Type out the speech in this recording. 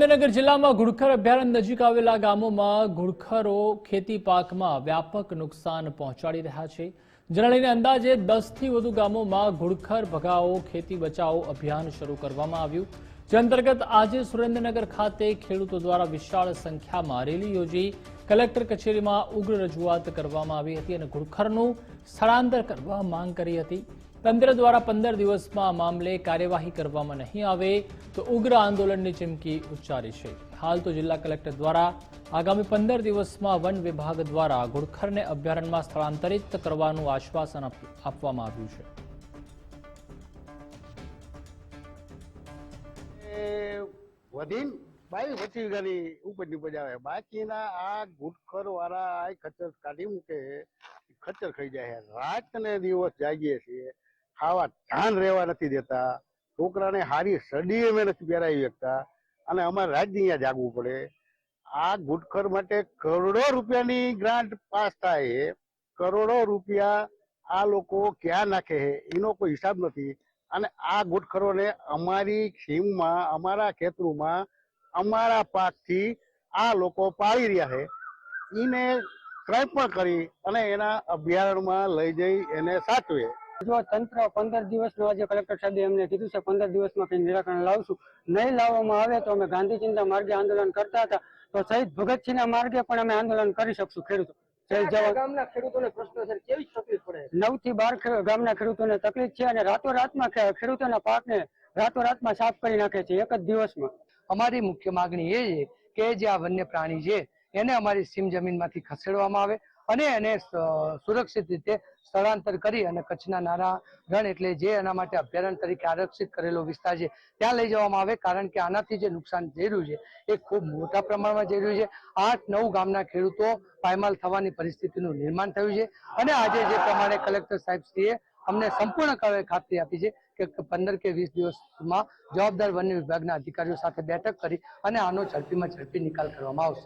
સુરેન્દ્રનગર જિલ્લામાં ઘુડખર અભયારણ્ય નજીક આવેલા ગામોમાં ઘુડખરો ખેતી પાકમાં વ્યાપક નુકસાન પહોંચાડી રહ્યા છે. જેને અંદાજે દસથી વધુ ગામોમાં ઘુડખર ભગાવો, ખેતી બચાવો અભિયાન શરૂ કરવામાં આવ્યું. જે અંતર્ગત આજે સુરેન્દ્રનગર ખાતે ખેડૂતો દ્વારા વિશાળ સંખ્યામાં રેલી યોજી કલેક્ટર કચેરીમાં ઉગ્ર રજૂઆત કરવામાં આવી હતી અને ઘુડખરનું સ્થળાંતર કરવા માંગ કરી હતી. તંત્ર દ્વારા પંદર દિવસમાં મામલે કાર્યવાહી કરવામાં નહીં આવે તો ઉગ્ર આંદોલનની ચીમકી ઉચ્ચારી છે હાલ તો જિલ્લા કલેક્ટર દ્વારા આગામી પંદર દિવસમાં વન વિભાગ દ્વારા ઘુડખરને અભયારણ્યમાં સ્થળાંતરિત કરવાનું આશ્વાસન આપવામાં આવ્યું છે. વધીને પચીસ વીઘાની ઉપજની ઉપજ આવે બાકીના આ ગુટખર વાળા આ ખચ્ચર કાઢી મૂકે ખચ્ચર ખાઈ જાય. રાત ને દિવસ જાગીએ છીએ. ખાવા ધ્યાન રહેવા નથી દેતા. છોકરાને હારી સડી અમે નથી પહેરાવી શકતા. અને અમારે રાજ્ય જાગવું પડે. આ ગુટખર માટે કરોડો રૂપિયાની ગ્રાન્ટ પાસ થાય કરોડો રૂપિયા આ લોકો ક્યાં નાખે છે? એનો કોઈ હિસાબ નથી. અને આ ગુટખરોને અમારી ખીમમાં, અમારા ખેતરોમાં, અમારા પાકથી આ લોકો પાળી રહ્યા છે. એને ટ્રાય પણ કરી અને એના અભયારણ્યમાં લઈ જઈ એને સાચવે. જો તંત્ર પંદર દિવસનો આજે કલેક્ટર સાહેબે એમને કીધું છે પંદર દિવસમાં કંઈ નિરાકરણ લાવશું. નહીં લાવવામાં આવે તો અમે ગાંધી ચિંતા માર્ગે આંદોલન કરતા હતા. તો શહીદ ભગતસિંહના માર્ગે પણ અમે આંદોલન કરી શકશું ખેડૂતો. ગામના ખેડૂતોને પ્રશ્ન કેવી તકલીફ પડે? નવથી બાર ગામના ખેડૂતોને તકલીફ છે અને રાતોરાતમાં ખેડૂતોના પાકને રાતોરાતમાં સાફ કરી નાખે છે એક જ દિવસમાં. અમારી મુખ્ય માંગણી એ છે કે જે આ વન્ય પ્રાણી છે એને અમારી સીમ જમીનમાંથી ખસેડવામાં આવે. અને એને સુરક્ષિત રીતે સ્થળાંતર કરી અને કચ્છના નાના રણ એટલે જે એના માટે અભયારણ્ય તરીકે આરક્ષિત કરેલો વિસ્તાર છે, ત્યાં લઈ જવામાં આવે કારણ કે આનાથી જે નુકસાન જઈ રહ્યું છે, એ ખૂબ મોટા પ્રમાણમાં જઈ રહ્યું છે. આઠ નવ ગામના ખેડૂતો પાયમાલ થવાની પરિસ્થિતિનું નિર્માણ થયું છે અને આજે જે પ્રમાણે કલેક્ટર સાહેબશ્રીએ અમને સંપૂર્ણ ખાતરી આપી છે કે પંદર કે વીસ દિવસમાં જવાબદાર વન્ય વિભાગના અધિકારીઓ સાથે બેઠક કરી અને આનો ઝડપીમાં ઝડપી નિકાલ કરવામાં આવશે.